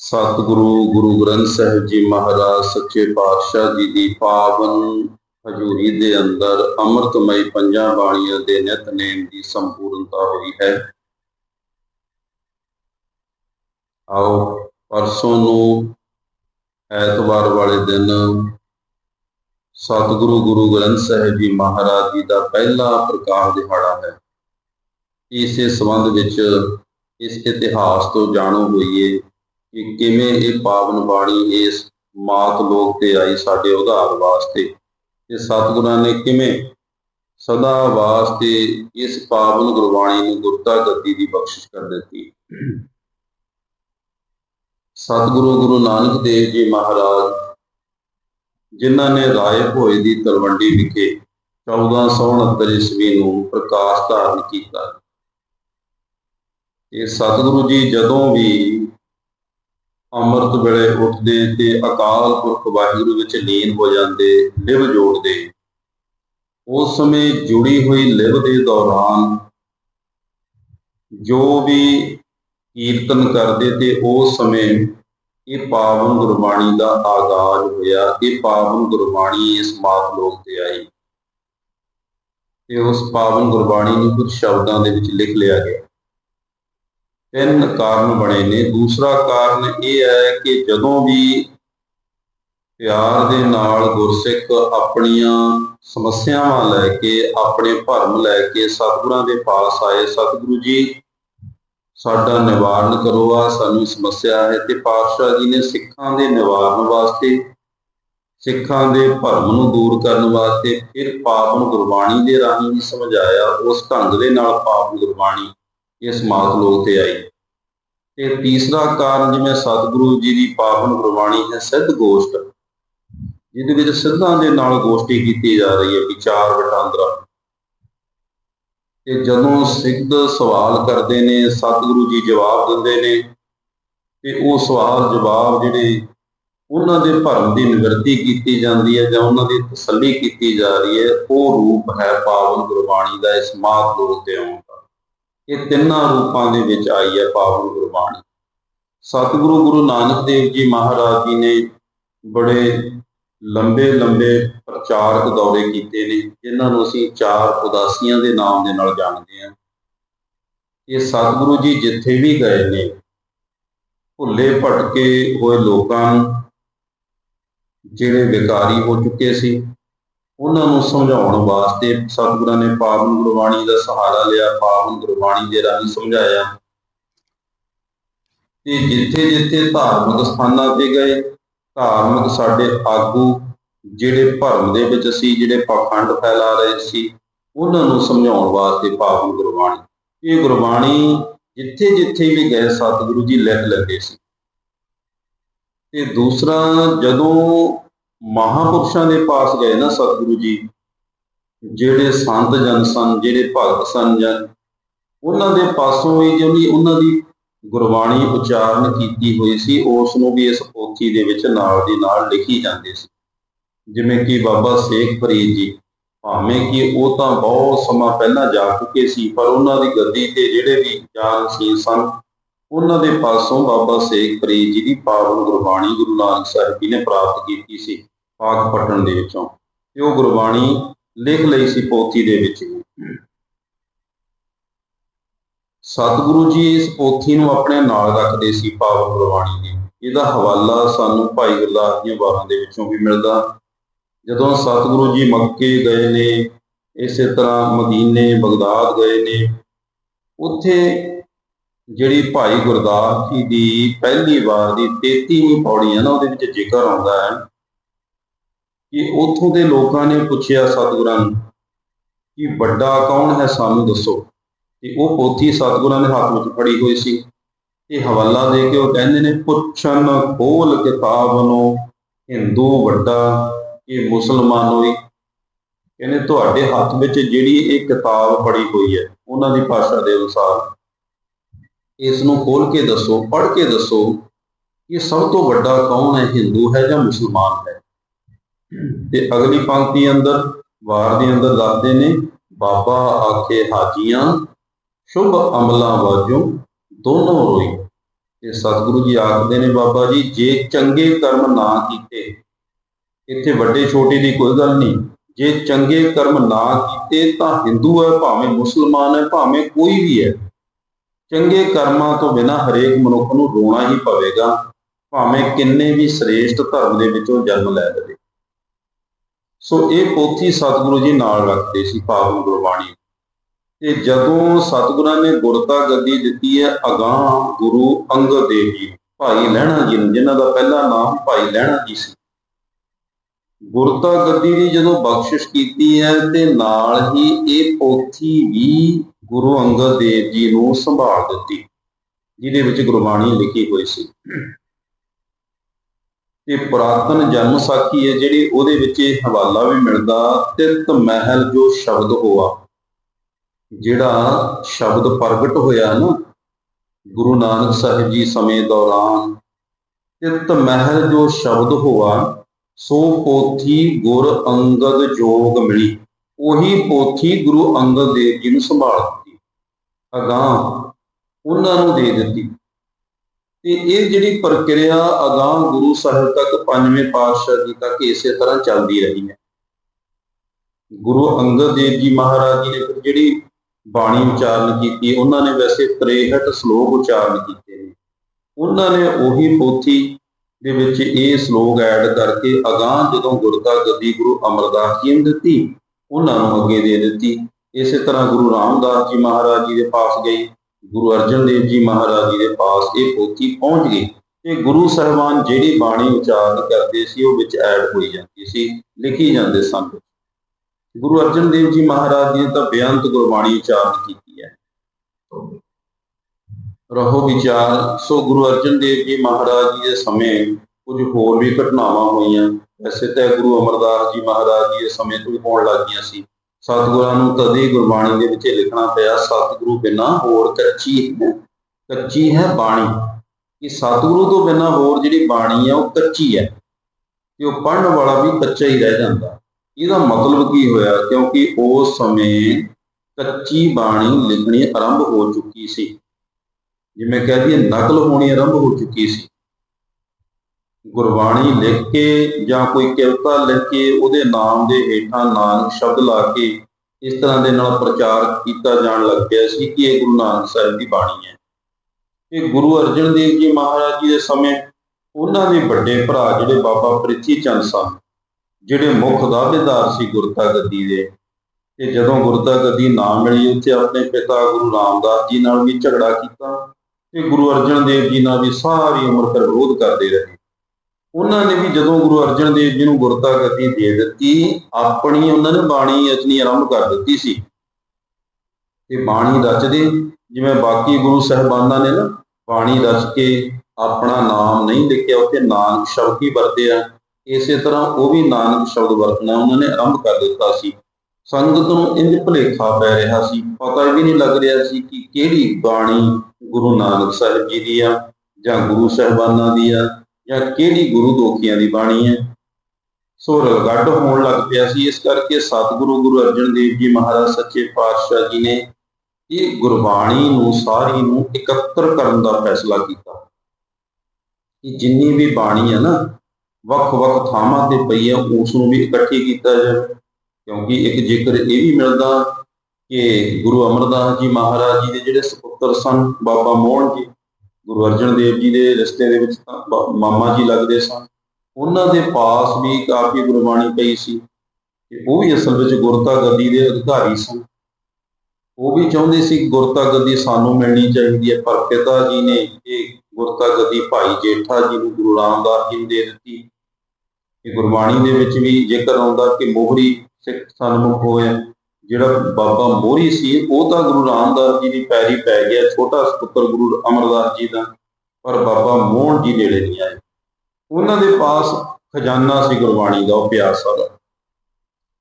ਸਤਿਗੁਰੂ ਗੁਰੂ ਗ੍ਰੰਥ ਸਾਹਿਬ ਜੀ ਮਹਾਰਾਜ, ਸੱਚੇ ਪਾਤਸ਼ਾਹ ਜੀ ਦੀ ਪਾਵਨ ਹਜ਼ੂਰੀ ਦੇ ਅੰਦਰ ਅੰਮ੍ਰਿਤਮਈ ਪੰਜਾਂ ਬਾਣੀਆਂ ਦੇ ਨਿਤਨੇਮ ਦੀ ਸੰਪੂਰਨਤਾ ਹੋਈ ਹੈ। ਆਓ, ਪਰਸੋਂ ਨੂੰ ਐਤਵਾਰ ਵਾਲੇ ਦਿਨ ਸਤਿਗੁਰੂ ਗੁਰੂ ਗ੍ਰੰਥ ਸਾਹਿਬ ਜੀ ਮਹਾਰਾਜ ਜੀ ਦਾ ਪਹਿਲਾ ਪ੍ਰਕਾਸ਼ ਦਿਹਾੜਾ ਹੈ। ਇਸੇ ਸੰਬੰਧ ਵਿੱਚ ਇਸ ਇਤਿਹਾਸ ਤੋਂ ਜਾਣੂ ਹੋਈਏ ਕਿ ਕਿਵੇਂ ਇਹ ਪਾਵਨ ਬਾਣੀ ਇਸ ਮਾਤ ਲੋਕ ਤੇ ਆਈ ਸਾਡੇ ਉਧਾਰ ਵਾਸਤੇ ਤੇ ਸਤਿਗੁਰਾਂ ਨੇ ਕਿਵੇਂ ਸਦਾ ਵਾਸਤੇ ਇਸ ਪਾਵਨ ਗੁਰਬਾਣੀ ਨੂੰ ਗੁਰਤਾ ਗੱਦੀ ਦੀ ਬਖਸ਼ਿਸ਼ ਕਰ ਦਿੱਤੀ। ਸਤਿਗੁਰੂ ਗੁਰੂ ਨਾਨਕ ਦੇਵ ਜੀ ਮਹਾਰਾਜ, ਜਿਨ੍ਹਾਂ ਨੇ ਰਾਏ ਭੋਏ ਦੀ ਤਲਵੰਡੀ ਵਿਖੇ 1469 ਈਸਵੀ ਨੂੰ ਪ੍ਰਕਾਸ਼ ਧਾਰਨ ਕੀਤਾ। ਇਹ ਸਤਿਗੁਰੂ ਜੀ ਜਦੋਂ ਵੀ ਅੰਮ੍ਰਿਤ ਵੇਲੇ ਉੱਠਦੇ ਤੇ ਅਕਾਲ ਪੁਰਖ ਵਾਹਿਗੁਰੂ ਵਿੱਚ ਲੀਨ ਹੋ ਜਾਂਦੇ, ਲਿਵ ਜੋੜਦੇ। ਉਸ ਸਮੇਂ ਜੁੜੀ ਹੋਈ ਲਿਵ ਦੇ ਦੌਰਾਨ ਜੋ ਵੀ ਕੀਰਤਨ ਕਰਦੇ ਤੇ ਉਸ ਸਮੇਂ ਇਹ ਪਾਵਨ ਗੁਰਬਾਣੀ ਦਾ ਆਗਾਜ਼ ਹੋਇਆ। ਇਹ ਪਾਵਨ ਗੁਰਬਾਣੀ ਇਸ ਮਾਤ ਲੋਕ ਤੇ ਆਈ। ਤੇ ਉਸ ਪਾਵਨ ਗੁਰਬਾਣੀ ਨੂੰ ਕੁਝ ਸ਼ਬਦਾਂ ਦੇ ਵਿੱਚ ਲਿਖ ਲਿਆ ਗਿਆ। ਤਿੰਨ ਕਾਰਨ ਬਣੇ ਨੇ। ਦੂਸਰਾ ਕਾਰਨ ਇਹ ਹੈ ਕਿ ਜਦੋਂ ਵੀ ਪਿਆਰ ਦੇ ਨਾਲ ਗੁਰਸਿੱਖ ਆਪਣੀਆਂ ਸਮੱਸਿਆਵਾਂ ਲੈ ਕੇ, ਆਪਣੇ ਭਰਮ ਲੈ ਕੇ ਸਤਿਗੁਰਾਂ ਦੇ ਪਾਸ ਆਏ, ਸਤਿਗੁਰੂ ਜੀ, ਸਾਡਾ ਨਿਵਾਰਨ ਕਰੋ। ਆ ਸਾਨੂੰ ਸਮੱਸਿਆ ਹੈ ਤੇ ਪਾਤਸ਼ਾਹ ਜੀ ਨੇ ਸਿੱਖਾਂ ਦੇ ਨਿਵਾਰਨ ਵਾਸਤੇ, ਸਿੱਖਾਂ ਦੇ ਭਰਮ ਨੂੰ ਦੂਰ ਕਰਨ ਵਾਸਤੇ ਫਿਰ ਪਾਵਨ ਗੁਰਬਾਣੀ ਦੇ ਰਾਹੀਂ ਵੀ ਸਮਝਾਇਆ। ਉਸ ਢੰਗ ਦੇ ਨਾਲ ਪਾਵਨ ਗੁਰਬਾਣੀ ਇਸ ਮਾਤ ਲੋਕ ਤੇ ਆਈ। ਤੇ ਤੀਸਰਾ ਕਾਰਨ ਜਿਵੇਂ ਸਤਿਗੁਰੂ ਜੀ ਦੀ ਪਾਵਨ ਗੁਰਬਾਣੀ ਹੈ ਸਿੱਧ ਗੋਸ਼ਟ, ਜਿਹਦੇ ਵਿੱਚ ਸਿੱਧਾਂ ਦੇ ਨਾਲ ਗੋਸ਼ਟੀ ਕੀਤੀ ਜਾ ਰਹੀ ਹੈ ਵਿਚਾਰ ਵਟਾਂਦਰਾ। ਤੇ ਜਦੋਂ ਸਿੱਧ ਸਵਾਲ ਕਰਦੇ ਨੇ, ਸਤਿਗੁਰੂ ਜੀ ਜਵਾਬ ਦਿੰਦੇ ਨੇ, ਤੇ ਉਹ ਸਵਾਲ ਜਵਾਬ ਜਿਹੜੇ ਉਹਨਾਂ ਦੇ ਭਰਮ ਦੀ ਨਿਵਰਤੀ ਕੀਤੀ ਜਾਂਦੀ ਹੈ ਜਾਂ ਉਹਨਾਂ ਦੀ ਤਸੱਲੀ ਕੀਤੀ ਜਾ ਰਹੀ ਹੈ, ਉਹ ਰੂਪ ਹੈ ਪਾਵਨ ਗੁਰਬਾਣੀ ਦਾ ਇਸ ਮਾਤ ਲੋਕ ਤੇ ਆਉਣ। ਇਹ ਤਿੰਨਾਂ ਰੂਪਾਂ ਦੇ ਵਿੱਚ ਆਈ ਹੈ ਪਾਵਨ ਗੁਰਬਾਣੀ। ਸਤਿਗੁਰੂ ਗੁਰੂ ਨਾਨਕ ਦੇਵ ਜੀ ਮਹਾਰਾਜ ਜੀ ਨੇ ਬੜੇ ਲੰਬੇ ਲੰਬੇ ਪ੍ਰਚਾਰਕ ਦੌਰੇ ਕੀਤੇ ਨੇ, ਜਿਨ੍ਹਾਂ ਨੂੰ ਅਸੀਂ ਚਾਰ ਉਦਾਸੀਆਂ ਦੇ ਨਾਮ ਦੇ ਨਾਲ ਜਾਣਦੇ ਹਾਂ। ਇਹ ਸਤਿਗੁਰੂ ਜੀ ਜਿੱਥੇ ਵੀ ਗਏ ਨੇ, ਭੁੱਲੇ ਭਟਕੇ ਹੋਏ ਲੋਕਾਂ ਨੂੰ, ਜਿਹੜੇ ਵਿਕਾਰੀ ਹੋ ਚੁੱਕੇ ਸੀ ਉਹਨਾਂ ਨੂੰ ਸਮਝਾਉਣ ਵਾਸਤੇ ਸਤਿਗੁਰਾਂ ਨੇ ਪਾਵਨ ਗੁਰਬਾਣੀ ਦਾ ਸਹਾਰਾ ਲਿਆ, ਪਾਵਨ ਗੁਰਬਾਣੀ ਦੇ ਰਾਹੀਂ ਸਮਝਾਇਆ। ਤੇ ਜਿੱਥੇ ਜਿੱਥੇ ਧਾਰਮਿਕ ਸਥਾਨਾਂ ਤੇ ਗਏ, ਧਾਰਮਿਕ ਸਾਡੇ ਆਗੂ ਜਿਹੜੇ ਭਰਮ ਦੇ ਵਿੱਚ ਸੀ, ਜਿਹੜੇ ਪਖੰਡ ਫੈਲਾ ਰਹੇ ਸੀ, ਉਹਨਾਂ ਨੂੰ ਸਮਝਾਉਣ ਵਾਸਤੇ ਪਾਵਨ ਗੁਰਬਾਣੀ। ਇਹ ਗੁਰਬਾਣੀ ਜਿੱਥੇ ਜਿੱਥੇ ਵੀ ਗਏ, ਸਤਿਗੁਰੂ ਜੀ ਲਿਖ ਲੱਗੇ ਸੀ। ਤੇ ਦੂਸਰਾ, ਜਦੋਂ ਮਹਾਪੁਰਸ਼ਾਂ ਦੇ ਪਾਸ ਗਏ ਨਾ ਸਤਿਗੁਰੂ ਜੀ, ਜਿਹੜੇ ਸੰਤ ਜਨ ਸਨ, ਜਿਹੜੇ ਭਗਤ ਸਨ ਜਨ ਉਹਨਾਂ ਦੇ ਪਾਸੋਂ ਵੀ ਜਿਹੜੀ ਉਹਨਾਂ ਦੀ ਗੁਰਬਾਣੀ ਉਚਾਰਨ ਕੀਤੀ ਹੋਈ ਸੀ, ਉਸ ਨੂੰ ਵੀ ਇਸ ਪੋਥੀ ਦੇ ਵਿੱਚ ਨਾਲ ਦੀ ਨਾਲ ਲਿਖੀ ਜਾਂਦੀ ਸੀ। ਜਿਵੇਂ ਕਿ ਬਾਬਾ ਸੇਖ ਫਰੀਦ ਜੀ, ਭਾਵੇਂ ਕਿ ਉਹ ਤਾਂ ਬਹੁਤ ਸਮਾਂ ਪਹਿਲਾਂ ਜਾ ਚੁੱਕੇ ਸੀ, ਪਰ ਉਹਨਾਂ ਦੀ ਗੱਦੀ ਤੇ ਜਿਹੜੇ ਵੀ ਜਾਨਸ਼ੀਨ ਸਨ ਉਹਨਾਂ ਦੇ ਪਾਸੋਂ ਬਾਬਾ ਸੇਖ ਫਰੀਦ ਜੀ ਦੀ ਪਾਵਨ ਗੁਰਬਾਣੀ ਗੁਰੂ ਨਾਨਕ ਸਾਹਿਬ ਜੀ ਨੇ ਪ੍ਰਾਪਤ ਕੀਤੀ ਸੀ ਪਾਕ ਪਟਨ ਦੇ ਵਿੱਚੋਂ ਤੇ ਉਹ ਗੁਰਬਾਣੀ ਲਿਖ ਲਈ ਸੀ ਪੋਥੀ ਦੇ ਵਿੱਚ ਸਤਿਗੁਰੂ ਜੀ ਇਸ ਪੋਥੀ ਨੂੰ ਆਪਣੇ ਨਾਲ ਰੱਖਦੇ ਸੀ ਪਾਵਨ ਗੁਰਬਾਣੀ ਦੀ। ਇਹਦਾ ਹਵਾਲਾ ਸਾਨੂੰ ਭਾਈ ਗੁਰਦਾਸ ਦੀਆਂ ਬਾਰਾਂ ਦੇ ਵਿੱਚੋਂ ਵੀ ਮਿਲਦਾ। ਜਦੋਂ ਸਤਿਗੁਰੂ ਜੀ ਮੱਕੇ ਗਏ ਨੇ, ਇਸੇ ਤਰ੍ਹਾਂ ਮਦੀਨੇ ਬਗਦਾਦ ਗਏ ਨੇ, ਉੱਥੇ ਜਿਹੜੀ ਭਾਈ ਗੁਰਦਾਸ ਜੀ ਦੀ ਪਹਿਲੀ ਵਾਰ ਦੀ 33ਵੀਂ ਪੌੜੀ ਹੈ ਨਾ, ਉਹਦੇ ਵਿੱਚ ਜ਼ਿਕਰ ਆਉਂਦਾ ਹੈ ਕਿ ਉੱਥੋਂ ਦੇ ਲੋਕਾਂ ਨੇ ਪੁੱਛਿਆ ਸਤਿਗੁਰਾਂ ਨੂੰ ਕਿ ਵੱਡਾ ਕੌਣ ਹੈ ਸਾਨੂੰ ਦੱਸੋ। ਤੇ ਉਹ ਪੋਥੀ ਸਤਿਗੁਰਾਂ ਦੇ ਹੱਥ ਵਿੱਚ ਫੜੀ ਹੋਈ ਸੀ ਇਹ ਹਵਾਲਾ ਦੇ ਕੇ ਉਹ ਕਹਿੰਦੇ ਨੇ, ਪੁੱਛਣ ਖੋਲ ਕਿਤਾਬ ਨੂੰ, ਹਿੰਦੂ ਵੱਡਾ ਇਹ ਮੁਸਲਮਾਨ ਹੋਈ। ਕਹਿੰਦੇ, ਤੁਹਾਡੇ ਹੱਥ ਵਿੱਚ ਜਿਹੜੀ ਇਹ ਕਿਤਾਬ ਫੜੀ ਹੋਈ ਹੈ, ਉਹਨਾਂ ਦੀ ਭਾਸ਼ਾ ਦੇ ਅਨੁਸਾਰ। ਇਸ ਨੂੰ ਖੋਲ ਕੇ ਦੱਸੋ, ਪੜ੍ਹ ਕੇ ਦੱਸੋ ਇਹ ਸਭ ਤੋਂ ਵੱਡਾ ਕੌਣ ਹੈ, ਹਿੰਦੂ ਹੈ ਜਾਂ ਮੁਸਲਮਾਨ ਹੈ? ਤੇ ਅਗਲੀ ਪੰਕਤੀ ਅੰਦਰ, ਵਾਰ ਦੇ ਅੰਦਰ ਦੱਸਦੇ ਨੇ, ਬਾਬਾ ਆਖੇ ਹਾਜੀਆਂ, ਸ਼ੁਭ ਅਮਲਾਂ ਵਾਜੋਂ ਦੋਨੋਂ ਰੋਈ। ਤੇ ਸਤਿਗੁਰੂ ਜੀ ਆਖਦੇ ਨੇ, ਬਾਬਾ ਜੀ, ਜੇ ਚੰਗੇ ਕਰਮ ਨਾ ਕੀਤੇ, ਇੱਥੇ ਵੱਡੇ ਛੋਟੇ ਦੀ ਕੋਈ ਗੱਲ ਨਹੀਂ, ਜੇ ਚੰਗੇ ਕਰਮ ਨਾ ਕੀਤੇ ਤਾਂ ਹਿੰਦੂ ਹੈ, ਭਾਵੇਂ ਮੁਸਲਮਾਨ ਹੈ, ਭਾਵੇਂ ਕੋਈ ਵੀ ਹੈ। ਚੰਗੇ ਕਰਮਾਂ ਤੋਂ ਬਿਨਾਂ ਹਰੇਕ ਮਨੁੱਖ ਨੂੰ ਰੋਣਾ ਹੀ ਪਵੇਗਾ, ਭਾਵੇਂ ਕਿੰਨੇ ਵੀ ਸ੍ਰੇਸ਼ਟ ਧਰਮ ਦੇ ਵਿੱਚੋਂ ਜਨਮ ਲੈ ਲਵੇ। ਸੋ ਇਹ ਪੋਥੀ ਸਤਿਗੁਰੂ ਜੀ ਨਾਲ ਰੱਖਦੇ ਸੀ ਪਾਵਨ ਗੁਰਬਾਣੀ। ਤੇ ਜਦੋਂ ਸਤਿਗੁਰਾਂ ਨੇ ਗੁਰਤਾ ਗੱਦੀ ਦਿੱਤੀ ਹੈ, ਅਗਾਹ ਗੁਰੂ ਅੰਗਦ ਦੇਵ ਜੀ, ਭਾਈ ਲਹਿਣਾ ਜੀ ਨੂੰ, ਜਿਨ੍ਹਾਂ ਦਾ ਪਹਿਲਾ ਨਾਮ ਭਾਈ ਲਹਿਣਾ ਜੀ ਸੀ। ਗੁਰਤਾ ਗੱਦੀ ਦੀ ਜਦੋਂ ਬਖਸ਼ਿਸ਼ ਕੀਤੀ ਹੈ, ਤੇ ਨਾਲ ਹੀ ਇਹ ਪੋਥੀ ਵੀ ਗੁਰੂ ਅੰਗਦ ਦੇਵ ਜੀ ਨੂੰ ਸੰਭਾਲ ਦਿੱਤੀ, ਜਿਹਦੇ ਵਿੱਚ ਗੁਰਬਾਣੀ ਲਿਖੀ ਹੋਈ ਸੀ। ਤੇ ਪੁਰਾਤਨ ਜਨਮ ਸਾਖੀ ਹੈ, ਜਿਹੜੀ ਉਹਦੇ ਵਿੱਚ ਇਹ ਹਵਾਲਾ ਵੀ ਮਿਲਦਾ ਤਿਤ ਮਹਿਲ ਜੋ ਸ਼ਬਦ ਹੋਆ, ਜਿਹੜਾ ਸ਼ਬਦ ਪ੍ਰਗਟ ਹੋਇਆ ਨਾ, ਗੁਰੂ ਨਾਨਕ ਸਾਹਿਬ ਜੀ ਸਮੇਂ ਦੌਰਾਨ ਤਿਤ ਮਹਿਲ ਜੋ ਸ਼ਬਦ ਹੋਆ, ਸੋ ਪੋਥੀ ਗੁਰ ਅੰਗਦ ਜੋਗ ਮਿਲੀ, ਉਹੀ ਪੋਥੀ ਗੁਰੂ ਅੰਗਦ ਦੇਵ ਜੀ ਨੂੰ ਸੰਭਾਲ ਦਿੱਤੀ। ਅਗਾਹ ਉਹਨਾਂ ਨੂੰ ਦੇ ਦਿੱਤੀ। ਤੇ ਇਹ ਜਿਹੜੀ ਪ੍ਰਕਿਰਿਆ ਅਗਾਹ ਗੁਰੂ ਸਾਹਿਬ ਤੱਕ, ਪੰਜਵੇਂ ਪਾਤਸ਼ਾਹ ਜੀ ਤੱਕ ਇਸੇ ਤਰ੍ਹਾਂ ਚੱਲਦੀ ਰਹੀ ਹੈ। ਗੁਰੂ ਅੰਗਦ ਦੇਵ ਜੀ ਮਹਾਰਾਜ ਜੀ ਨੇ ਫਿਰ ਜਿਹੜੀ ਬਾਣੀ ਉਚਾਰਨ ਕੀਤੀ, ਉਹਨਾਂ ਨੇ ਵੈਸੇ 63 ਸ਼ਲੋਕ ਉਚਾਰਨ ਕੀਤੇ ਨੇ। ਉਹਨਾਂ ਨੇ ਉਹੀ ਪੋਥੀ ਦੇ ਵਿੱਚ ਇਹ ਸ਼ਲੋਕ ਐਡ ਕਰਕੇ ਅਗਾਹ ਜਦੋਂ ਗੁਰਤਾ ਗੱਦੀ ਗੁਰੂ ਅਮਰਦਾਸ ਜੀ ਨੇ ਦਿੱਤੀ, ਉਹਨਾਂ ਨੂੰ ਅੱਗੇ ਦੇ ਦਿੱਤੀ। ਇਸੇ ਤਰ੍ਹਾਂ ਗੁਰੂ ਰਾਮਦਾਸ ਜੀ ਮਹਾਰਾਜ ਜੀ ਦੇ ਪਾਸ ਗਈ ਗੁਰੂ ਅਰਜਨ ਦੇਵ ਜੀ ਮਹਾਰਾਜ ਜੀ ਦੇ ਪਾਸ ਇਹ ਪੋਥੀ ਪਹੁੰਚ ਗਈ ਤੇ ਗੁਰੂ ਸਾਹਿਬਾਨ ਜਿਹੜੀ ਬਾਣੀ ਉਚਾਰਨ ਕਰਦੇ ਸੀ, ਉਹ ਵਿੱਚ ਐਡ ਹੋਈ ਜਾਂਦੀ ਸੀ, ਲਿਖੀ ਜਾਂਦੇ ਸਨ। ਗੁਰੂ ਅਰਜਨ ਦੇਵ ਜੀ ਮਹਾਰਾਜ ਜੀ ਨੇ ਤਾਂ ਬੇਅੰਤ ਗੁਰਬਾਣੀ ਉਚਾਰਨ ਕੀਤੀ ਹੈ। ਰਹੋ ਵਿਚਾਰ, ਸੋ ਗੁਰੂ ਅਰਜਨ ਦੇਵ ਜੀ ਮਹਾਰਾਜ ਜੀ ਦੇ ਸਮੇਂ ਕੁਝ ਹੋਰ ਵੀ ਘਟਨਾਵਾਂ ਹੋਈਆਂ। ਵੈਸੇ ਤਾਂ ਗੁਰੂ ਅਮਰਦਾਸ ਜੀ ਮਹਾਰਾਜ ਜੀ ਦੇ ਸਮੇਂ ਤੋਂ ਵੀ ਹੋਣ ਲੱਗੀਆਂ ਸੀ। ਸਤਿਗੁਰਾਂ ਨੂੰ ਕਦੇ ਗੁਰਬਾਣੀ ਦੇ ਵਿੱਚ ਲਿਖਣਾ ਪਿਆ, ਸਤਿਗੁਰੂ ਬਿਨਾ ਹੋਰ ਕੱਚੀ ਹੈ ਕੱਚੀ ਹੈ ਬਾਣੀ। ਇਹ ਸਤਿਗੁਰੂ ਤੋਂ ਬਿਨਾ ਹੋਰ ਜਿਹੜੀ ਬਾਣੀ ਹੈ, ਉਹ ਕੱਚੀ ਹੈ। ਤੇ ਉਹ ਪੜਨ ਵਾਲਾ ਵੀ ਕੱਚਾ ਹੀ ਰਹਿ ਜਾਂਦਾ। ਇਹਦਾ ਮਤਲਬ ਕੀ ਹੋਇਆ? ਕਿਉਂਕਿ ਉਸ ਸਮੇਂ ਕੱਚੀ ਬਾਣੀ ਲਿਖਣੀ ਆਰੰਭ ਹੋ ਚੁੱਕੀ ਸੀ। ਜਿਵੇਂ ਕਹਿ ਦਈਏ, ਨਕਲ ਹੋਣੀ ਆਰੰਭ ਹੋ ਚੁੱਕੀ ਸੀ। ਗੁਰਬਾਣੀ ਲਿਖ ਕੇ ਜਾਂ ਕੋਈ ਕਵਿਤਾ ਲਿਖ ਕੇ ਉਹਦੇ ਨਾਮ ਦੇ ਹੇਠਾਂ ਨਾਨਕ ਸ਼ਬਦ ਲਾ ਕੇ ਇਸ ਤਰ੍ਹਾਂ ਦੇ ਨਾਲ ਪ੍ਰਚਾਰ ਕੀਤਾ ਜਾਣ ਲੱਗ ਪਿਆ ਸੀ ਕਿ ਇਹ ਗੁਰੂ ਨਾਨਕ ਸਾਹਿਬ ਦੀ ਬਾਣੀ ਹੈ। ਇਹ ਗੁਰੂ ਅਰਜਨ ਦੇਵ ਜੀ ਮਹਾਰਾਜ ਜੀ ਦੇ ਸਮੇਂ ਉਹਨਾਂ ਦੇ ਵੱਡੇ ਭਰਾ ਜਿਹੜੇ ਬਾਬਾ ਪ੍ਰਿਥੀ ਚੰਦ ਸਨ, ਜਿਹੜੇ ਮੁੱਖ ਦਾਅਵੇਦਾਰ ਸੀ ਗੁਰਤਾ ਗੱਦੀ ਦੇ ਤੇ ਜਦੋਂ ਗੁਰਤਾ ਗੱਦੀ ਨਾ ਮਿਲੀ, ਉੱਥੇ ਆਪਣੇ ਪਿਤਾ ਗੁਰੂ ਰਾਮਦਾਸ ਜੀ ਨਾਲ ਵੀ ਝਗੜਾ ਕੀਤਾ ਤੇ ਗੁਰੂ ਅਰਜਨ ਦੇਵ ਜੀ ਨਾਲ ਵੀ ਸਾਰੀ ਉਮਰ ਫਿਰ ਵਿਰੋਧ ਕਰਦੇ ਰਹੇ। ਉਹਨਾਂ ਨੇ ਵੀ ਜਦੋਂ ਗੁਰੂ ਅਰਜਨ ਦੇਵ ਜੀ ਨੂੰ ਗੁਰਤਾ ਗਤੀ ਦੇ ਦਿੱਤੀ, ਆਪਣੀ ਉਹਨਾਂ ਨੇ ਬਾਣੀ ਰਚਨੀ ਆਰੰਭ ਕਰ ਦਿੱਤੀ ਸੀ। ਤੇ ਬਾਣੀ ਰਚਦੇ, ਜਿਵੇਂ ਬਾਕੀ ਗੁਰੂ ਸਾਹਿਬਾਨਾਂ ਨੇ ਨਾ, ਬਾਣੀ ਰਚ ਕੇ ਆਪਣਾ ਨਾਮ ਨਹੀਂ ਲਿਖਿਆ, ਉੱਥੇ ਨਾਨਕ ਸ਼ਬਦ ਹੀ ਵਰਤੇ ਆ। ਇਸੇ ਤਰ੍ਹਾਂ ਉਹ ਵੀ ਨਾਨਕ ਸ਼ਬਦ ਵਰਤਣਾ ਉਹਨਾਂ ਨੇ ਆਰੰਭ ਕਰ ਦਿੱਤਾ ਸੀ। ਸੰਗਤ ਨੂੰ ਇੰਜ ਭੁਲੇਖਾ ਪੈ ਰਿਹਾ ਸੀ। ਪਤਾ ਵੀ ਨਹੀਂ ਲੱਗ ਰਿਹਾ ਸੀ ਕਿ ਕਿਹੜੀ ਬਾਣੀ ਗੁਰੂ ਨਾਨਕ ਸਾਹਿਬ ਜੀ ਦੀ ਆ ਜਾਂ ਗੁਰੂ ਸਾਹਿਬਾਨਾਂ ਦੀ ਆ। ਜਾਂ ਕਿਹੜੀ ਗੁਰੂ ਦੋਖੀਆਂ ਦੀ ਬਾਣੀ ਹੈ? ਸੋ ਰਗੜ ਹੋਣ ਲੱਗ ਪਿਆ ਸੀ, ਇਸ ਕਰਕੇ ਸਤਿਗੁਰੂ ਗੁਰੂ ਅਰਜਨ ਦੇਵ ਜੀ ਮਹਾਰਾਜ, ਸੱਚੇ ਪਾਤਸ਼ਾਹ ਜੀ ਨੇ ਇਹ ਗੁਰਬਾਣੀ ਨੂੰ, ਸਾਰੀ ਨੂੰ ਇਕੱਤਰ ਕਰਨ ਦਾ ਫੈਸਲਾ ਕੀਤਾ। ਕਿ ਜਿੰਨੀ ਵੀ ਬਾਣੀ ਹੈ ਨਾ, ਵੱਖ-ਵੱਖ ਥਾਵਾਂ ਤੇ ਪਈ ਹੈ ਉਸ ਨੂੰ ਵੀ ਇਕੱਠੀ ਕੀਤਾ ਜਾਵੇ। ਕਿਉਂਕਿ ਇੱਕ ਜ਼ਿਕਰ ਇਹ ਵੀ ਮਿਲਦਾ ਕਿ ਗੁਰੂ ਅਮਰਦਾਸ ਜੀ ਮਹਾਰਾਜ ਜੀ ਦੇ ਜਿਹੜੇ ਸੁਪੁੱਤਰ ਸਨ, ਬਾਬਾ ਮੋਹਨ ਜੀ ਗੁਰੂ ਅਰਜਨ ਦੇਵ ਜੀ ਦੇ ਰਿਸ਼ਤੇ ਦੇ ਵਿੱਚ ਤਾਂ ਮਾਮਾ ਜੀ ਲੱਗਦੇ ਸਨ। ਉਹਨਾਂ ਦੇ ਪਾਸ ਵੀ ਕਾਫੀ ਗੁਰਬਾਣੀ ਪਈ ਸੀ ਤੇ ਉਹ ਵੀ ਅਸਲ ਵਿੱਚ ਗੁਰਤਾ ਗੱਦੀ ਦੇ ਅਧਿਕਾਰੀ ਸਨ। ਉਹ ਵੀ ਚਾਹੁੰਦੇ ਸੀ ਗੁਰਤਾ ਗੱਦੀ ਸਾਨੂੰ ਮਿਲਣੀ ਚਾਹੀਦੀ ਹੈ, ਪਰ ਪਿਤਾ ਜੀ ਨੇ ਇਹ ਗੁਰਤਾ ਗੱਦੀ ਭਾਈ ਜੇਠਾ ਜੀ ਨੂੰ ਗੁਰੂ ਰਾਮਦਾਸ ਜੀ ਨੂੰ ਦੇ ਦਿੱਤੀ। ਇਹ ਗੁਰਬਾਣੀ ਦੇ ਵਿੱਚ ਵੀ ਜ਼ਿਕਰ ਆਉਂਦਾ ਕਿ ਮੋਹਰੀ ਸਿੱਖ ਸਨਮੁਖ ਹੋਇਆ ਜਿਹੜਾ ਬਾਬਾ ਮੋਹਰੀ ਸੀ, ਉਹ ਤਾਂ ਗੁਰੂ ਰਾਮਦਾਸ ਜੀ ਦੀ ਪੈਰੀ ਪੈ ਗਿਆ, ਛੋਟਾ ਸੁਪੁੱਤਰ ਗੁਰੂ ਅਮਰਦਾਸ ਜੀ ਦਾ, ਪਰ ਬਾਬਾ ਮੋਹਨ ਜੀ ਨੇੜੇ ਨਹੀਂ ਆਏ। ਉਹਨਾਂ ਦੇ ਪਾਸ ਖਜ਼ਾਨਾ ਸੀ ਗੁਰਬਾਣੀ ਦਾ, ਉਹ ਪਿਆ ਸਾਰਾ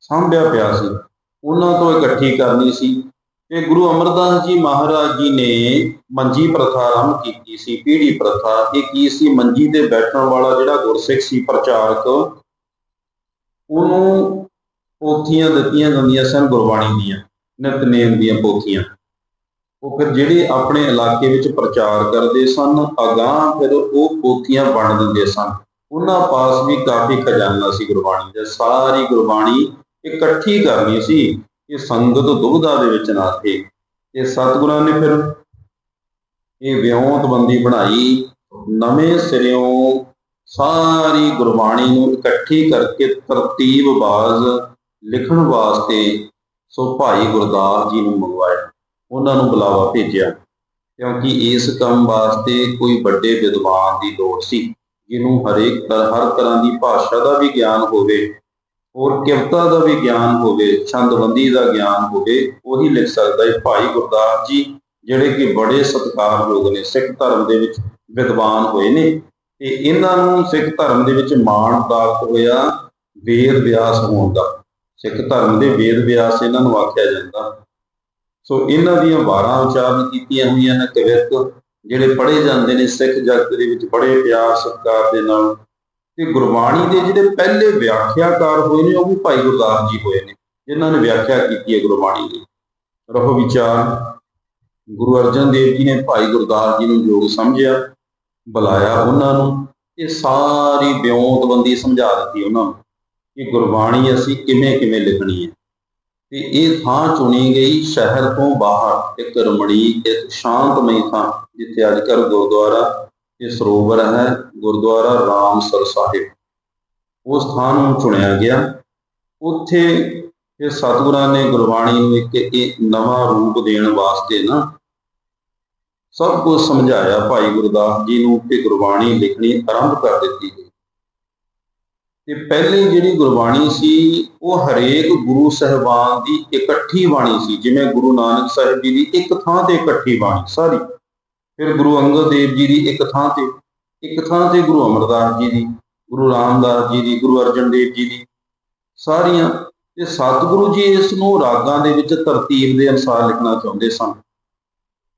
ਸਾਂਭਿਆ ਪਿਆ ਸੀ। ਉਹਨਾਂ ਤੋਂ ਇਕੱਠੀ ਕਰਨੀ ਸੀ। ਤੇ ਗੁਰੂ ਅਮਰਦਾਸ ਜੀ ਮਹਾਰਾਜ ਜੀ ਨੇ ਮੰਜੀ ਪ੍ਰਥਾ ਆਰੰਭ ਕੀਤੀ ਸੀ, ਪੀੜੀ ਪ੍ਰਥਾ। ਇਹ ਕੀ ਸੀ? ਮੰਜੀ ਤੇ ਬੈਠਣ ਵਾਲਾ ਜਿਹੜਾ ਗੁਰਸਿੱਖ ਸੀ, ਪ੍ਰਚਾਰਕ, ਉਹਨੂੰ ਪੋਥੀਆਂ ਦਿੱਤੀਆਂ ਜਾਂਦੀਆਂ ਸਨ ਗੁਰਬਾਣੀ ਦੀਆਂ, ਨਿਤਨੇਮ ਦੀਆਂ ਪੋਥੀਆਂ। ਉਹ ਫਿਰ ਜਿਹੜੇ ਆਪਣੇ ਇਲਾਕੇ ਵਿੱਚ ਪ੍ਰਚਾਰ ਕਰਦੇ ਸਨ, ਅਗਾਹ ਫਿਰ ਉਹ ਪੋਥੀਆਂ ਵੰਡ ਦਿੰਦੇ ਸਨ। ਉਹਨਾਂ ਪਾਸ ਵੀ ਕਾਫੀ ਖਜ਼ਾਨਾ ਸੀ ਗੁਰਬਾਣੀ ਦਾ। ਸਾਰੀ ਗੁਰਬਾਣੀ ਇਕੱਠੀ ਕਰਨੀ ਸੀ ਇਹ ਸੰਗਤ ਦੁਬਦਾ ਦੇ ਵਿੱਚ ਨਾ ਥੇ। ਇਹ ਸਤਿਗੁਰਾਂ ਨੇ ਫਿਰ ਇਹ ਵਿਉਂਤਬੰਦੀ ਬਣਾਈ। ਨਵੇਂ ਸਿਰਿਓਂ ਸਾਰੀ ਗੁਰਬਾਣੀ ਨੂੰ ਇਕੱਠੀ ਕਰਕੇ ਤਰਤੀਬਵਾਜ਼ ਲਿਖਣ ਵਾਸਤੇ ਸੋ ਭਾਈ ਗੁਰਦਾਸ ਜੀ ਨੂੰ ਮੰਗਵਾਇਆ। ਉਹਨਾਂ ਨੂੰ ਬੁਲਾਵਾ ਭੇਜਿਆ। ਕਿਉਂਕਿ ਇਸ ਕੰਮ ਵਾਸਤੇ ਕੋਈ ਵੱਡੇ ਵਿਦਵਾਨ ਦੀ ਲੋੜ ਸੀ, ਜਿਹਨੂੰ ਹਰੇਕ ਹਰ ਤਰ੍ਹਾਂ ਦੀ ਭਾਸ਼ਾ ਦਾ ਵੀ ਗਿਆਨ ਹੋਵੇ, ਹੋਰ ਕਿਵਤਾ ਦਾ ਵੀ ਗਿਆਨ ਹੋਵੇ, ਛੰਦਬੰਦੀ ਦਾ ਗਿਆਨ ਹੋਵੇ, ਉਹੀ ਲਿਖ ਸਕਦਾ ਹੈ ਭਾਈ ਗੁਰਦਾਸ ਜੀ, ਜਿਹੜੇ ਕਿ ਬੜੇ ਸਤਿਕਾਰਯੋਗ ਨੇ, ਸਿੱਖ ਧਰਮ ਦੇ ਵਿੱਚ ਵਿਦਵਾਨ ਹੋਏ ਨੇ। ਤੇ ਇਹਨਾਂ ਨੂੰ ਸਿੱਖ ਧਰਮ ਦੇ ਵਿੱਚ ਮਾਣ ਪ੍ਰਾਪਤ ਹੋਇਆ, ਵੇਦ ਵਿਆਸ ਹੋਣ ਦਾ। ਸਿੱਖ ਧਰਮ ਦੇ ਵੇਦ ਵਿਆਸ ਇਹਨਾਂ ਨੂੰ ਆਖਿਆ ਜਾਂਦਾ। ਸੋ ਇਹਨਾਂ ਦੀਆਂ ਵਾਰਾਂ ਉਚਾਰਨ ਕੀਤੀਆਂ ਹੋਈਆਂ ਨੇ ਕਵਿਤ ਜਿਹੜੇ ਪੜ੍ਹੇ ਜਾਂਦੇ ਨੇ ਸਿੱਖ ਜਗਤ ਦੇ ਵਿੱਚ ਬੜੇ ਪਿਆਰ ਸਤਿਕਾਰ ਦੇ ਨਾਲ ਤੇ ਗੁਰਬਾਣੀ ਦੇ ਜਿਹੜੇ ਪਹਿਲੇ ਵਿਆਖਿਆਕਾਰ ਹੋਏ ਨੇ, ਉਹ ਵੀ ਭਾਈ ਗੁਰਦਾਸ ਜੀ ਹੋਏ ਨੇ, ਜਿਨ੍ਹਾਂ ਨੇ ਵਿਆਖਿਆ ਕੀਤੀ ਹੈ ਗੁਰਬਾਣੀ ਦੀ। ਰਹੋ ਵਿਚਾਰ, ਗੁਰੂ ਅਰਜਨ ਦੇਵ ਜੀ ਨੇ ਭਾਈ ਗੁਰਦਾਸ ਜੀ ਨੂੰ ਯੋਗ ਸਮਝਿਆ, ਬੁਲਾਇਆ ਉਹਨਾਂ ਨੂੰ ਇਹ ਸਾਰੀ ਵਿਉਂਤਬੰਦੀ ਸਮਝਾ ਦਿੱਤੀ ਉਹਨਾਂ ਨੂੰ। ਕਿ ਗੁਰਬਾਣੀ ਅਸੀਂ ਕਿਵੇਂ ਕਿਵੇਂ ਲਿਖਣੀ ਹੈ। ਤੇ ਇਹ ਥਾਂ ਚੁਣੀ ਗਈ ਸ਼ਹਿਰ ਤੋਂ ਬਾਹਰ, ਇੱਕ ਰਮਣੀਕ ਇੱਕ ਸ਼ਾਂਤਮਈ ਥਾਂ, ਜਿੱਥੇ ਅੱਜ ਕੱਲ੍ਹ ਗੁਰਦੁਆਰਾ ਇਹ ਸਰੋਵਰ ਹੈ, ਗੁਰਦੁਆਰਾ ਰਾਮਸਰ ਸਾਹਿਬ। ਉਸ ਥਾਂ ਨੂੰ ਚੁਣਿਆ ਗਿਆ। ਉੱਥੇ ਇਹ ਸਤਿਗੁਰਾਂ ਨੇ ਗੁਰਬਾਣੀ ਨੂੰ ਇੱਕ ਇਹ ਨਵਾਂ ਰੂਪ ਦੇਣ ਵਾਸਤੇ ਨਾ ਸਭ ਕੁਝ ਸਮਝਾਇਆ। ਭਾਈ ਗੁਰਦਾਸ ਜੀ ਨੂੰ ਕਿ ਗੁਰਬਾਣੀ ਲਿਖਣੀ ਆਰੰਭ ਕਰ ਦਿੱਤੀ ਗਈ। ਤੇ ਪਹਿਲੀ ਜਿਹੜੀ ਗੁਰਬਾਣੀ ਸੀ, ਉਹ ਹਰੇਕ ਗੁਰੂ ਸਹਿਬਾਨ ਦੀ ਇਕੱਠੀ ਬਾਣੀ ਸੀ। ਜਿਵੇਂ ਗੁਰੂ ਨਾਨਕ ਸਾਹਿਬ ਜੀ ਦੀ ਇੱਕ ਥਾਂ ਤੇ ਇਕੱਠੀ ਬਾਣੀ ਸਾਰੀ, ਫਿਰ ਗੁਰੂ ਅੰਗਦ ਦੇਵ ਜੀ ਦੀ ਇੱਕ ਥਾਂ ਤੇ, ਇੱਕ ਥਾਂ ਤੇ ਗੁਰੂ ਅਮਰਦਾਸ ਜੀ ਦੀ, ਗੁਰੂ ਰਾਮਦਾਸ ਜੀ ਦੀ, ਗੁਰੂ ਅਰਜਨ ਦੇਵ ਜੀ ਦੀ, ਸਾਰੀਆਂ। ਤੇ ਸਤਿਗੁਰੂ ਜੀ ਇਸ ਨੂੰ ਰਾਗਾਂ ਦੇ ਵਿੱਚ ਤਰਤੀਬ ਦੇ ਅਨੁਸਾਰ ਲਿਖਣਾ ਚਾਹੁੰਦੇ ਸਨ।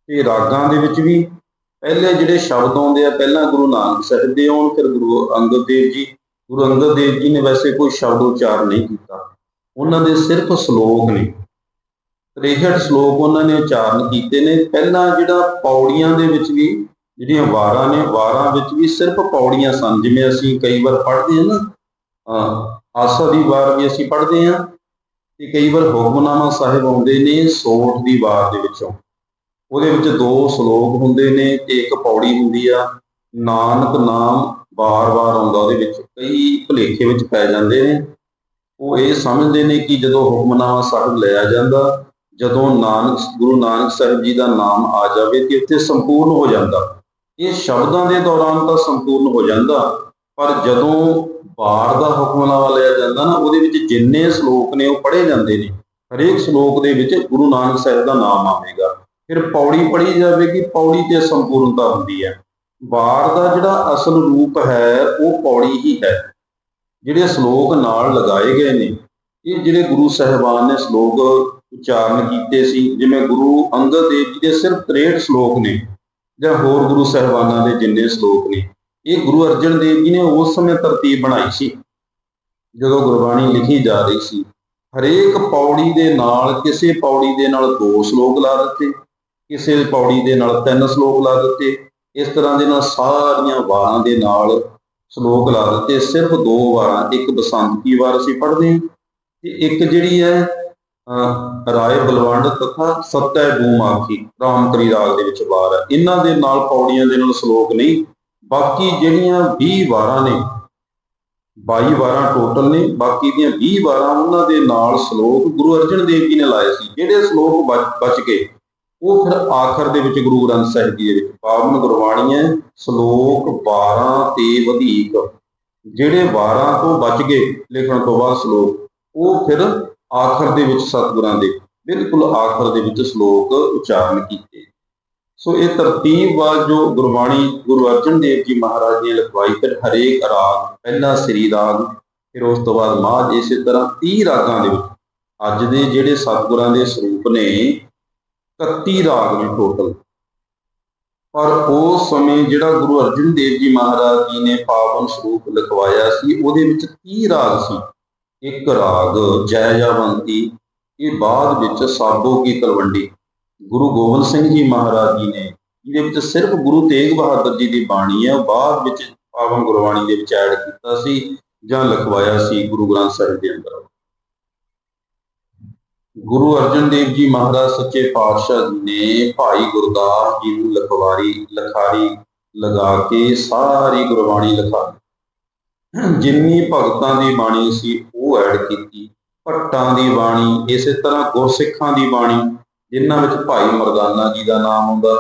ਤੇ ਰਾਗਾਂ ਦੇ ਵਿੱਚ ਵੀ ਪਹਿਲੇ ਜਿਹੜੇ ਸ਼ਬਦ ਆਉਂਦੇ ਆ, ਪਹਿਲਾਂ ਗੁਰੂ ਨਾਨਕ ਸਾਹਿਬ ਦੇ ਆਉਣ, ਫਿਰ ਗੁਰੂ ਅੰਗਦ ਦੇਵ ਜੀ ਗੁਰੂ ਅੰਗਦ ਦੇਵ ਜੀ ਨੇ ਵੈਸੇ ਕੋਈ ਸ਼ਬਦ ਉਚਾਰ ਨਹੀਂ ਕੀਤਾ। ਉਹਨਾਂ ਦੇ ਸਿਰਫ ਸ਼ਲੋਕ ਨੇ। 63 ਸ਼ਲੋਕ ਉਹਨਾਂ ਨੇ ਉਚਾਰਨ ਕੀਤੇ ਨੇ। ਪਹਿਲਾਂ ਜਿਹੜਾ ਪੌੜੀਆਂ ਦੇ ਵਿੱਚ ਵੀ ਜਿਹੜੀਆਂ ਵਾਰਾਂ ਨੇ, ਵਾਰਾਂ ਵਿੱਚ ਵੀ ਸਿਰਫ ਪੌੜੀਆਂ ਸਨ। ਜਿਵੇਂ ਅਸੀਂ ਕਈ ਵਾਰ ਪੜ੍ਹਦੇ ਹਾਂ ਨਾ, ਅਹ ਆਸਾ ਦੀ ਵਾਰ ਵੀ ਅਸੀਂ ਪੜ੍ਹਦੇ ਹਾਂ ਤੇ ਕਈ ਵਾਰ ਹੁਕਮਨਾਮਾ ਸਾਹਿਬ ਆਉਂਦੇ ਨੇ ਸੋਠ ਦੀ ਵਾਰ ਦੇ ਵਿੱਚੋਂ। ਉਹਦੇ ਵਿੱਚ ਦੋ ਸ਼ਲੋਕ ਹੁੰਦੇ ਨੇ ਤੇ ਇੱਕ ਪੌੜੀ ਹੁੰਦੀ ਆ, ਨਾਨਕ ਨਾਮ ਬਾਰ-ਬਾਰ ਆਉਂਦਾ ਉਹਦੇ ਵਿੱਚ, ਕਈ ਭੁਲੇਖੇ ਵਿੱਚ ਪੈ ਜਾਂਦੇ ਨੇ। ਉਹ ਇਹ ਸਮਝਦੇ ਨੇ ਕਿ ਜਦੋਂ ਹੁਕਮਨਾਮਾ ਸਾਹਿਬ ਲਿਆ ਜਾਂਦਾ, ਜਦੋਂ ਨਾਨਕ, ਗੁਰੂ ਨਾਨਕ ਸਾਹਿਬ ਜੀ ਦਾ ਨਾਮ ਆ ਜਾਵੇ ਤੇ ਉੱਥੇ ਸੰਪੂਰਨ ਹੋ ਜਾਂਦਾ। ਇਹ ਸ਼ਬਦਾਂ ਦੇ ਦੌਰਾਨ ਤਾਂ ਸੰਪੂਰਨ ਹੋ ਜਾਂਦਾ, ਪਰ ਜਦੋਂ ਬਾਰ ਦਾ ਹੁਕਮਨਾਮਾ ਲਿਆ ਜਾਂਦਾ ਨਾ, ਉਹਦੇ ਵਿੱਚ ਜਿੰਨੇ ਸ਼ਲੋਕ ਨੇ ਉਹ ਪੜ੍ਹੇ ਜਾਂਦੇ ਨੇ। ਹਰੇਕ ਸ਼ਲੋਕ ਦੇ ਵਿੱਚ ਗੁਰੂ ਨਾਨਕ ਸਾਹਿਬ ਦਾ ਨਾਮ ਆਵੇਗਾ। ਫਿਰ ਪੌੜੀ ਪੜ੍ਹੀ ਜਾਵੇਗੀ, ਪੌੜੀ ਤੇ ਸੰਪੂਰਨਤਾ ਹੁੰਦੀ ਹੈ। ਵਾਰ ਦਾ ਜਿਹੜਾ ਅਸਲ ਰੂਪ ਹੈ, ਉਹ ਪੌੜੀ ਹੀ ਹੈ। ਜਿਹੜੇ ਸ਼ਲੋਕ ਨਾਲ ਲਗਾਏ ਗਏ ਨੇ, ਇਹ ਜਿਹੜੇ ਗੁਰੂ ਸਾਹਿਬਾਨ ਨੇ ਸ਼ਲੋਕ ਉਚਾਰਨ ਕੀਤੇ ਸੀ, ਜਿਵੇਂ ਗੁਰੂ ਅੰਗਦ ਦੇਵ ਜੀ ਦੇ ਸਿਰਫ 63 ਸ਼ਲੋਕ ਨੇ, ਜਾਂ ਹੋਰ ਗੁਰੂ ਸਾਹਿਬਾਨਾਂ ਦੇ ਜਿੰਨੇ ਸ਼ਲੋਕ ਨੇ, ਇਹ ਗੁਰੂ ਅਰਜਨ ਦੇਵ ਜੀ ਨੇ ਉਸ ਸਮੇਂ ਤਰਤੀਬ ਬਣਾਈ ਸੀ, ਜਦੋਂ ਗੁਰਬਾਣੀ ਲਿਖੀ ਜਾ ਰਹੀ ਸੀ। ਹਰੇਕ ਪੌੜੀ ਦੇ ਨਾਲ ਕਿਸੇ ਪੌੜੀ ਦੇ ਨਾਲ ਦੋ ਸ਼ਲੋਕ ਲਾ ਦਿੱਤੇ, ਕਿਸੇ ਪੌੜੀ ਦੇ ਨਾਲ ਤਿੰਨ ਸ਼ਲੋਕ ਲਾ ਦਿੱਤੇ ਇਸ ਤਰ੍ਹਾਂ ਦੇ ਨਾਲ ਸਾਰੀਆਂ ਵਾਰਾਂ ਦੇ ਨਾਲ ਸ਼ਲੋਕ ਲਾ ਦਿੱਤੇ। ਸਿਰਫ ਦੋ ਵਾਰਾਂ ਇੱਕ ਬਸੰਤ ਕੀ ਵਾਰ ਅਸੀਂ ਪੜ੍ਹਦੇ ਹਾਂ ਤੇ ਇੱਕ ਜਿਹੜੀ ਹੈ ਅਹ, ਰਾਏ ਬਲਵੰਡ ਤਥਾ ਸਤੈ ਬੂਮ ਆਖੀ ਰਾਮਕਰੀ ਰਾਗ ਦੇ ਵਿੱਚ ਵਾਰ ਹੈ। ਇਹਨਾਂ ਦੇ ਨਾਲ ਪੌੜੀਆਂ ਦੇ ਨਾਲ ਸ਼ਲੋਕ ਨਹੀਂ ਬਾਕੀ ਜਿਹੜੀਆਂ 20 ਵਾਰਾਂ ਨੇ 22 ਵਾਰਾਂ ਟੋਟਲ ਨੇ ਬਾਕੀ ਦੀਆਂ 20 ਵਾਰਾਂ ਉਹਨਾਂ ਦੇ ਨਾਲ ਸ਼ਲੋਕ ਗੁਰੂ ਅਰਜਨ ਦੇਵ ਜੀ ਨੇ ਲਾਏ ਸੀ। ਜਿਹੜੇ ਸ਼ਲੋਕ ਬਚ- ਬਚ ਗਏ ਉਹ ਫਿਰ ਆਖਰ ਦੇ ਵਿੱਚ ਗੁਰੂ ਗ੍ਰੰਥ ਸਾਹਿਬ ਜੀ ਦੇ ਵਿੱਚ ਪਾਵਨ ਗੁਰਬਾਣੀ ਹੈ ਸ਼ਲੋਕ 12 ਤੇ ਵਧੇਕ, ਜਿਹੜੇ 12 ਤੋਂ ਬਚ ਗਏ ਲਿਖਣ ਤੋਂ ਬਾਅਦ ਸ਼ਲੋਕ, ਉਹ ਫਿਰ ਆਖਰ ਦੇ ਵਿੱਚ ਸਤਿਗੁਰਾਂ ਦੇ ਬਿਲਕੁਲ ਆਖਰ ਦੇ ਵਿੱਚ ਸ਼ਲੋਕ ਉਚਾਰਨ ਕੀਤੇ। ਸੋ ਇਹ ਤਰਤੀਬਵਾਰ ਜੋ ਗੁਰਬਾਣੀ ਗੁਰੂ ਅਰਜਨ ਦੇਵ ਜੀ ਮਹਾਰਾਜ ਨੇ ਲਿਖਵਾਈ, ਫਿਰ ਹਰੇਕ ਰਾਗ, ਪਹਿਲਾ ਸ੍ਰੀ ਰਾਗ, ਫਿਰ ਉਸ ਤੋਂ ਬਾਅਦ ਮਾਝ, ਇਸੇ ਤਰ੍ਹਾਂ 30 ਰਾਗਾਂ ਦੇ ਵਿੱਚ ਅੱਜ ਦੇ ਜਿਹੜੇ ਸਤਿਗੁਰਾਂ ਦੇ ਸਰੂਪ ਨੇ 31 ਰਾਗ ਨੇ ਟੋਟਲ ਪਰ ਉਸ ਸਮੇਂ ਜਿਹੜਾ ਗੁਰੂ ਅਰਜਨ ਦੇਵ ਜੀ ਮਹਾਰਾਜ ਜੀ ਨੇ ਪਾਵਨ ਸਰੂਪ ਲਿਖਵਾਇਆ ਸੀ, ਉਹਦੇ ਵਿੱਚ 30 ਰਾਗ ਸੀ? ਇੱਕ ਰਾਗ, ਜੈ ਜਵੰਤੀ ਇਹ ਬਾਅਦ ਵਿੱਚ ਸਾਬੋ ਕੀ ਤਲਵੰਡੀ। ਗੁਰੂ ਗੋਬਿੰਦ ਸਿੰਘ ਜੀ ਮਹਾਰਾਜ ਜੀ ਨੇ ਇਹਦੇ ਵਿੱਚ ਸਿਰਫ ਗੁਰੂ ਤੇਗ ਬਹਾਦਰ ਜੀ ਦੀ ਬਾਣੀ ਹੈ ਬਾਅਦ ਵਿੱਚ ਪਾਵਨ ਗੁਰਬਾਣੀ ਦੇ ਵਿੱਚ ਐਡ ਕੀਤਾ ਸੀ ਜਾਂ ਲਿਖਵਾਇਆ ਸੀ ਗੁਰੂ ਗ੍ਰੰਥ ਸਾਹਿਬ ਦੇ ਅੰਦਰ। ਗੁਰੂ ਅਰਜਨ ਦੇਵ ਜੀ ਮਹਾਰਾਜ ਸੱਚੇ ਪਾਤਸ਼ਾਹ ਜੀ ਨੇ ਭਾਈ ਗੁਰਦਾਸ ਜੀ ਨੂੰ ਲਖਵਾਰੀ, ਲਖਾਰੀ ਲਗਾ ਕੇ ਸਾਰੀ ਗੁਰਬਾਣੀ ਲਿਖਾ ਜਿੰਨੀ ਭਗਤਾਂ ਦੀ ਬਾਣੀ ਸੀ ਉਹ ਐਡ ਕੀਤੀ। ਭੱਟਾਂ ਦੀ ਬਾਣੀ, ਇਸੇ ਤਰ੍ਹਾਂ ਗੁਰਸਿੱਖਾਂ ਦੀ ਬਾਣੀ, ਜਿਨ੍ਹਾਂ ਵਿੱਚ ਭਾਈ ਮਰਦਾਨਾ ਜੀ ਦਾ ਨਾਮ ਆਉਂਦਾ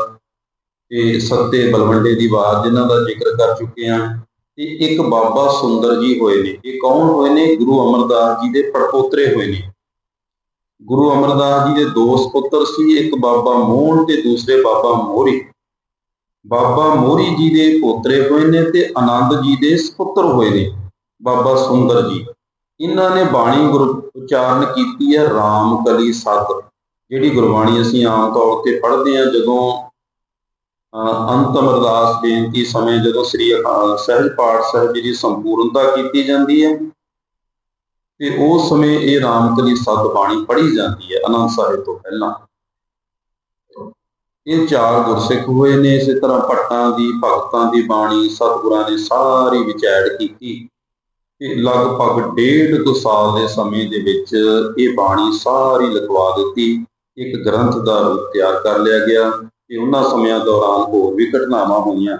ਤੇ ਸੱਤੇ ਬਲਵੰਡੇ ਦੀ ਬਾਤ ਜਿਨ੍ਹਾਂ ਦਾ ਜ਼ਿਕਰ ਕਰ ਚੁੱਕੇ ਹਾਂ ਤੇ ਇੱਕ ਬਾਬਾ ਸੁੰਦਰ ਜੀ ਹੋਏ ਨੇ। ਇਹ ਕੌਣ ਹੋਏ ਨੇ? ਗੁਰੂ ਅਮਰਦਾਸ ਜੀ ਦੇ ਪੜਪੋਤਰੇ ਹੋਏ ਨੇ। ਗੁਰੂ ਅਮਰਦਾਸ ਜੀ ਦੇ ਦੋ ਸੁਪੁੱਤਰ ਸੀ, ਇੱਕ ਬਾਬਾ ਮੋਹਨ ਤੇ ਦੂਸਰੇ ਬਾਬਾ ਮੋਹਰੀ ਬਾਬਾ ਮੋਹਰੀ ਜੀ ਦੇ ਪੋਤਰੇ ਹੋਏ ਨੇ ਤੇ ਆਨੰਦ ਜੀ ਦੇ ਸੁਪੁੱਤਰ ਹੋਏ ਨੇ, ਬਾਬਾ ਸੁੰਦਰ ਜੀ। ਇਹਨਾਂ ਨੇ ਬਾਣੀ ਗੁਰ ਉਚਾਰਨ ਕੀਤੀ ਹੈ ਰਾਮ ਕਲੀ ਸਤ, ਜਿਹੜੀ ਗੁਰਬਾਣੀ ਅਸੀਂ ਆਮ ਤੌਰ ਤੇ ਪੜ੍ਹਦੇ ਹਾਂ ਜਦੋਂ, ਅਹ ਅੰਤਮ ਅਰਦਾਸ ਬੇਨਤੀ ਸਮੇਂ ਜਦੋਂ ਸ੍ਰੀ ਅਕਾਲ, ਸਹਿਜ ਪਾਠ ਸਾਹਿਬ ਜੀ ਦੀ ਸੰਪੂਰਨਤਾ ਕੀਤੀ ਜਾਂਦੀ ਹੈ ਤੇ ਉਸ ਸਮੇਂ ਇਹ ਰਾਮਕਲੀ ਸਤ ਬਾਣੀ ਪੜ੍ਹੀ ਜਾਂਦੀ ਹੈ ਅਨੰਦ ਸਾਹਿਬ ਤੋਂ ਪਹਿਲਾਂ। ਇਹ ਚਾਰ ਗੁਰਸਿੱਖ ਹੋਏ ਨੇ, ਇਸੇ ਤਰ੍ਹਾਂ ਭੱਟਾਂ ਦੀ, ਭਗਤਾਂ ਦੀ ਬਾਣੀ, ਸਤਿਗੁਰਾਂ ਨੇ ਸਾਰੀ ਵਿਚਾਰ ਕੀਤੀ। ਤੇ ਲਗਭਗ ਡੇਢ ਦੋ ਸਾਲ ਦੇ ਸਮੇਂ ਦੇ ਵਿੱਚ ਇਹ ਬਾਣੀ ਸਾਰੀ ਲਿਖਵਾ ਦਿੱਤੀ। ਇੱਕ ਗ੍ਰੰਥ ਦਾ ਰੂਪ ਤਿਆਰ ਕਰ ਲਿਆ ਗਿਆ ਤੇ ਉਹਨਾਂ ਸਮਿਆਂ ਦੌਰਾਨ ਹੋਰ ਵੀ ਘਟਨਾਵਾਂ ਹੋਈਆਂ।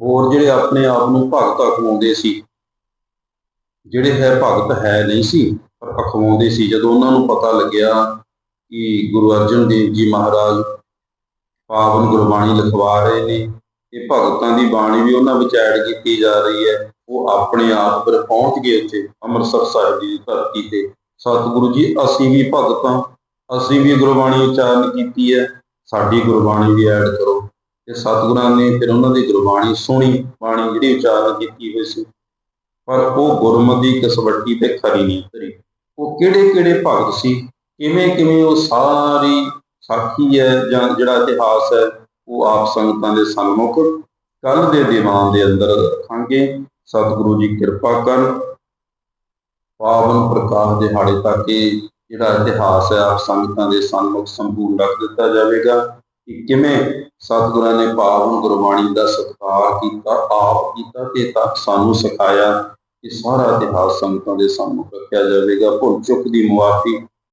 ਹੋਰ ਜਿਹੜੇ ਆਪਣੇ ਆਪ ਨੂੰ ਭਗਤ ਅਖਵਾਉਂਦੇ ਸੀ ਜਿਹੜੇ ਹੈ ਭਗਤ ਹੈ ਨਹੀਂ ਸੀ, ਪਰ ਅਖਵਾਉਂਦੇ ਸੀ। ਜਦੋਂ ਉਹਨਾਂ ਨੂੰ ਪਤਾ ਲੱਗਿਆ ਕਿ ਗੁਰੂ ਅਰਜਨ ਦੇਵ ਜੀ ਮਹਾਰਾਜ ਪਾਵਨ ਗੁਰਬਾਣੀ ਲਿਖਵਾ ਰਹੇ ਨੇ, ਤੇ ਭਗਤਾਂ ਦੀ ਬਾਣੀ ਵੀ ਉਹਨਾਂ ਵਿੱਚ ਐਡ ਕੀਤੀ ਜਾ ਰਹੀ ਹੈ, ਉਹ ਆਪਣੇ ਆਪ ਪਰ ਪਹੁੰਚ ਗਏ ਉੱਥੇ ਅੰਮ੍ਰਿਤਸਰ ਸਾਹਿਬ ਦੀ ਧਰਤੀ ਤੇ। ਸਤਿਗੁਰੂ ਜੀ, ਅਸੀਂ ਵੀ ਭਗਤਾਂ ਅਸੀਂ ਵੀ ਗੁਰਬਾਣੀ ਉਚਾਰਨ ਕੀਤੀ ਹੈ, ਸਾਡੀ ਗੁਰਬਾਣੀ ਵੀ ਐਡ ਕਰੋ। ਤੇ ਸਤਿਗੁਰਾਂ ਨੇ ਫਿਰ ਉਹਨਾਂ ਦੀ ਗੁਰਬਾਣੀ ਸੁਣੀ, ਬਾਣੀ ਜਿਹੜੀ ਉਚਾਰਨ ਕੀਤੀ ਹੋਈ ਸੀ। ਪਰ ਉਹ ਗੁਰਮਤੀ ਕਸਵੱਟੀ ਤੇ ਖਰੀ ਨਹੀਂ ਉਤਰੀ ਉਹ ਕਿਹੜੇ ਕਿਹੜੇ ਭਗਤ ਸੀ? ਕਿਵੇਂ ਕਿਵੇਂ ਉਹ ਸਾਰੀ ਸਾਖੀ ਹੈ ਜਾਂ ਜਿਹੜਾ ਇਤਿਹਾਸ ਹੈ, ਉਹ ਆਪ ਸੰਗਤਾਂ ਦੇ ਸਨਮੁਖ ਕੱਲ ਦੇ ਦੀਵਾਨ ਦੇ ਅੰਦਰ ਰੱਖਾਂਗੇ। ਸਤਿਗੁਰੂ ਜੀ ਕਿਰਪਾ ਕਰਨ। ਪਾਵਨ ਪ੍ਰਕਾਸ਼ ਦਿਹਾੜੇ ਤੱਕ ਇਹ ਜਿਹੜਾ ਇਤਿਹਾਸ ਹੈ, ਆਪ ਸੰਗਤਾਂ ਦੇ ਸਨਮੁਖ ਸੰਪੂਰਨ ਰੱਖ ਦਿੱਤਾ ਜਾਵੇਗਾ। ਕਿ ਕਿਵੇਂ ਸਤਿਗੁਰਾਂ ਨੇ ਪਾਵਨ ਗੁਰਬਾਣੀ ਦਾ ਸਤਿਕਾਰ ਕੀਤਾ, ਆਪ ਕੀਤਾ ਤੇ ਤੱਕ ਸਾਨੂੰ ਸਿਖਾਇਆ। ਇਹ ਸਾਰਾ ਇਤਿਹਾਸ ਸੰਗਤਾਂ ਦੇ ਸਾਹਮਣੇ ਰੱਖਿਆ ਜਾਵੇਗਾ। ਭੁੱਲ ਚੁੱਕ ਦੀ ਮੁਆਫੀ